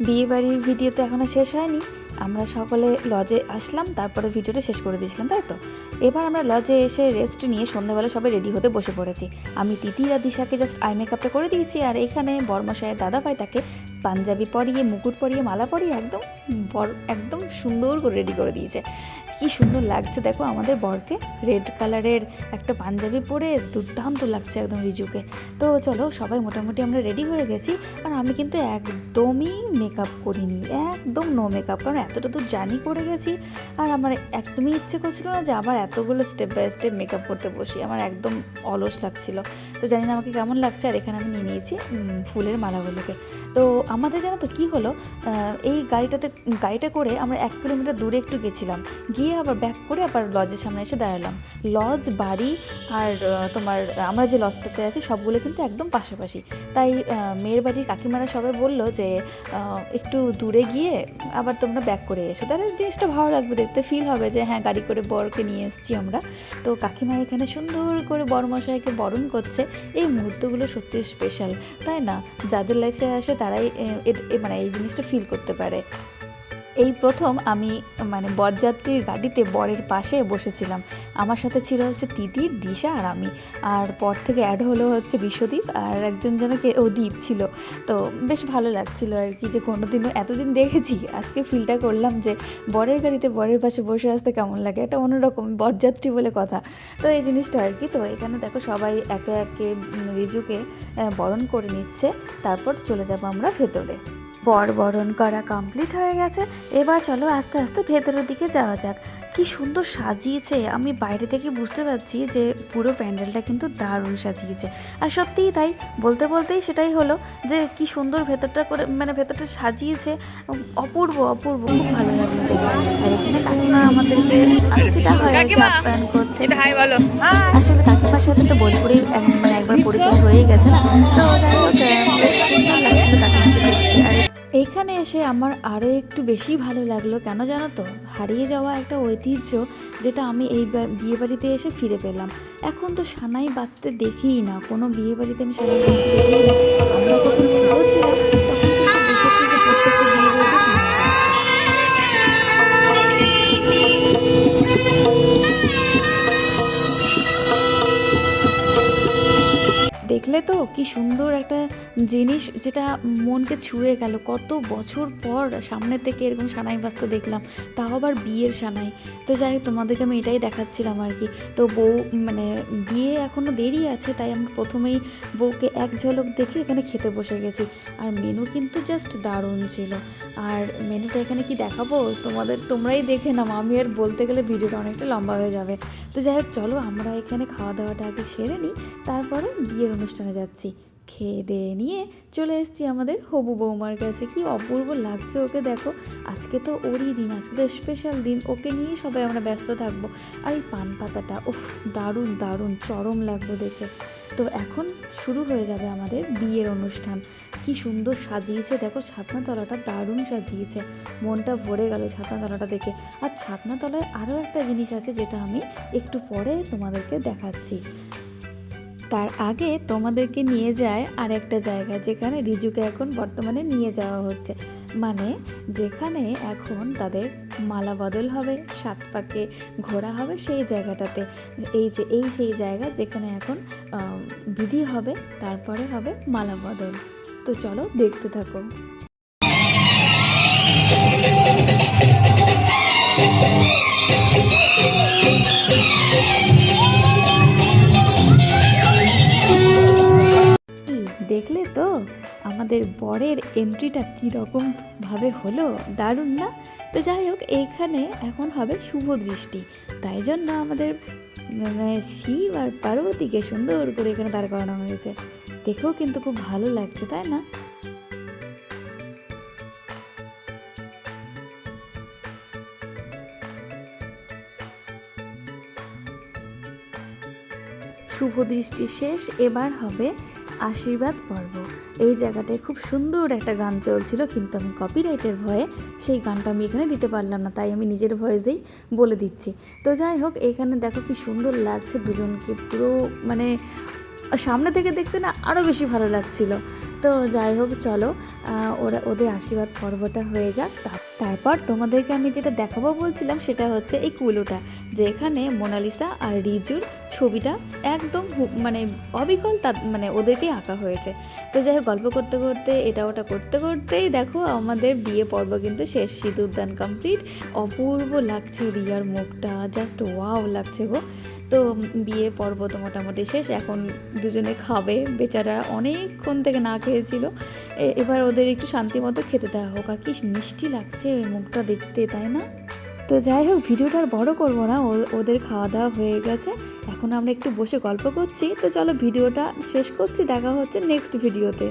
বিয়ে বাড়ির ভিডিও তো এখনও শেষ হয়নি। আমরা সকলে লজে আসলাম, তারপরে ভিডিওটা শেষ করে দিয়েছিলাম, তাই তো? এবার আমরা লজে এসে রেস্ট নিয়ে সন্ধ্যাবেলা সবাই রেডি হতে বসে পড়েছি। আমি তিথি আর দিশাকে জাস্ট আই মেকআপটা করে দিয়েছি, আর এখানে বর্মশায়ের দাদা ভাই তাকে পাঞ্জাবি পরিয়ে, মুকুট পরিয়ে, মালা পরিয়ে একদম বর একদম সুন্দর করে রেডি করে দিয়েছে। কি সুন্দর লাগছে, দেখো আমাদের বরকে। রেড কালারের একটা পাঞ্জাবি পরে দুর্দান্ত লাগছে একদম রিজুকে। তো চলো, সবাই মোটামুটি আমরা রেডি হয়ে গেছি। আর আমি কিন্তু একদমই মেকআপ করিনি, একদম নো মেকআপ কারণ এতটা দূর জার্নি করে গেছি। আর আমার একদমই ইচ্ছে করছিল না যে আবার এতগুলো স্টেপ বাই স্টেপ মেকআপ করতে বসি। আমার একদম অলস লাগছিল। তো জানি না আমাকে কেমন লাগছে, আর এখানে আমি নিয়ে নিয়েছি ফুলের মালাগুলোকে। তো আমাদের জানো তো কী হলো? এই গাড়িটাতে, গাড়িটা করে আমরা এক কিলোমিটার দূরে একটু গেছিলাম। গিয়ে আবার ব্যাক করে আবার লজের সামনে এসে দাঁড়ালাম। লজ বাড়ি আর তোমার, আমরা যে লজটাতে আছি সবগুলো কিন্তু একদম পাশাপাশি। তাই মেয়ের বাড়ির কাকিমারা সবাই বলল যে একটু দূরে গিয়ে আবার তোমরা ব্যাক করে এসো। তাহলে জিনিসটা ভালো লাগবে, দেখতে ফিল হবে যে হ্যাঁ গাড়ি করে বরকে নিয়ে এসেছি আমরা। তো কাকিমা এখানে সুন্দর করে বড়মশাইকে বরণ করছে। এই মুহূর্তগুলো সত্যি স্পেশাল তাই না? যাদের লাইফে আসে তারাই মানে এই জিনিসটা ফিল করতে পারে। এই প্রথম আমি মানে বরযাত্রীর গাড়িতে বরের পাশে বসেছিলাম। আমার সাথে ছিল হচ্ছে তিতির দিশা আর আমি। আর পর থেকে অ্যাড হলো হচ্ছে বিশ্বদীপ আর একজন যেন কে, ও দ্বীপ ছিল। তো বেশ ভালো লাগছিল আর কি যে কোনোদিনও এতদিন দেখেছি। আজকে ফিলটা করলাম যে বরের গাড়িতে বরের পাশে বসে আসতে কেমন লাগে? এটা অন্যরকম বরযাত্রী বলে কথা। তো এই জিনিসটা আর কি। তো এখানে দেখো সবাই একে একে রিজুকে বরণ করে নিচ্ছে। তারপর চলে যাব আমরা ভেতরে। বর বরণ করা কমপ্লিট হয়ে গেছে। এবার চলো আস্তে আস্তে ভেতরের দিকে যাওয়া যাক। কি সুন্দর সাজিয়েছে। আমি বাইরে থেকে বুঝতে পারছি যে পুরো প্যান্ডেলটা কিন্তু দারুণ সাজিয়েছে। আর সত্যিই তাই বলতে বলতেই সেটাই হলো যে কি সুন্দর ভেতরটা করে মানে ভেতরটা সাজিয়েছে। অপূর্ব অপূর্ব খুব ভালো লাগল আর এখানে কাকিমা আমাদেরকে আমি যেটা হয় আপ্যায়ন করছে। আসলে কাকিমার সাথে তো বোলপুরে মানে একবার পরিচয় হয়েই গেছে না। তো যাই হোক কাকিমাকে আর এইখানে এসে আমার আরও একটু বেশি ভালো লাগল। কেন জানো তো? হারিয়ে যাওয়া একটা ঐতিহ্য যেটা আমি এই বিয়েবাড়িতে এসে ফিরে পেলাম। এখন তো সানাই বাঁচতে দেখিই না। কোনো বিয়েবাড়িতে আমি সানাই বাঁচতে দেখি না আমরা যখন ছিলাম, তখন তো কি সুন্দর একটা জিনিস যেটা মনকে ছুঁয়ে গেল। কত বছর পর সামনে থেকে এরকম সানাই বাজতে দেখলাম, তাও আবার বিয়ের সানাই। তো যাই হোক, তোমাদেরকে আমি এটাই দেখাচ্ছিলাম আর কি। তো বউ মানে বিয়ে এখনও দেরি আছে, তাই আমরা প্রথমেই বউকে এক ঝলক দেখে এখানে খেতে বসে গেছি। আর মেনু কিন্তু জাস্ট দারুণ ছিল। আর মেনুটা এখানে কি দেখাবো? তোমাদের, তোমরাই দেখে নাও। আমি আর বলতে গেলে ভিডিওটা অনেকটা লম্বা হয়ে যাবে। তো যাই হোক, চলো আমরা এখানে খাওয়া দাওয়াটা আগে সেরে নিই, তারপরে বিয়ের অনুষ্ঠানে যাচ্ছি। খেয়ে দিয়ে নিয়ে চলে এসেছি আমাদের হবু বৌমার কাছে। কি অপূর্ব লাগছে ওকে দেখো। আজকে তো ওরই দিন, আজকে তো স্পেশাল দিন। ওকে নিয়েই সবাই আমরা ব্যস্ত থাকব। আর এই পান পাতাটা, উফ, দারুণ দারুণ, চরম লাগল দেখে। তো এখন শুরু হয়ে যাবে আমাদের বিয়ের অনুষ্ঠান। কি সুন্দর সাজিয়েছে দেখো, ছাতনাতলাটা দারুণ সাজিয়েছে। মনটা ভরে গেল ছাতনাতলাটা দেখে। আর ছাতনাতলায় আরও একটা জিনিস আছে যেটা আমি একটু পরে তোমাদেরকে দেখাচ্ছি। তার আগে তোমাদেরকে নিয়ে যায় আর একটা জায়গা, যেখানে রিজুকে এখন বর্তমানে নিয়ে যাওয়া হচ্ছে। মানে যেখানে এখন তাদের মালা বদল হবে, সাত পাকে ঘোরা হবে সেই জায়গাটাতে। এই যে, এই সেই জায়গা যেখানে এখন বিধি হবে, তারপরে হবে মালা বদল। তো চলো দেখতে থাকো। কি দেখলে তো আমাদের বরের এন্ট্রিটা কীরকম ভাবে হলো? দারুণ না? তো যাই হোক, এইখানে এখন হবে শুভ দৃষ্টি। তাই জন্য আমাদের শিব আর পার্বতীকে সুন্দর করে এখানে দাঁড় করানো হয়েছে। দেখেও কিন্তু খুব ভালো লাগছে, তাই না? শুভ দৃষ্টি শেষ, এবার হবে আশীর্বাদ পর্ব। এই জায়গাটায় খুব সুন্দর একটা গান চলছিল, কিন্তু আমি কপিরাইটের ভয়ে সেই গানটা আমি এখানে দিতে পারলাম না, তাই আমি নিজের ভয়েসেই বলে দিচ্ছি। তো যাই হোক, এখানে দেখো কি সুন্দর লাগছে দুজনকে, পুরো মানে সামনে থেকে দেখতে না আরও বেশি ভালো লাগছিল। তো যাই হোক, চলো ওরা, ওদের আশীর্বাদ পর্বটা হয়ে যাক। তারপর তোমাদেরকে আমি যেটা দেখাবো বলছিলাম, সেটা হচ্ছে এই কুলোটা, যেখানে মোনালিসা আর রিজুর ছবিটা একদম মানে অবিকল তা মানে ওদেরকেই আঁকা হয়েছে। তো যাই হোক, গল্প করতে করতে, এটা ওটা করতে করতেই দেখো, আমাদের বিয়ে পর্ব কিন্তু শেষ সিঁদুরদান কমপ্লিট অপূর্ব লাগছে রিয়ার মুখটা জাস্ট ওয়াও লাগছে গো। তো বিয়ে পর্ব তো মোটামুটি শেষ, এখন দুজনে খাবে, বেচারা অনেকক্ষণ থেকে না খেয়েছিল। এবার ওদের একটু শান্তি মতো খেতে দেওয়া হোক। আর কি মিষ্টি লাগছে ওই মুখটা দেখতে, তাই না? তো যাই হোক, ভিডিওটা আর বড়ো করব না। ওদের খাওয়া দাওয়া হয়ে গেছে। এখন আমরা একটু বসে গল্প করছি। তো চলো ভিডিওটা শেষ করছি। দেখা হচ্ছে নেক্সট ভিডিওতে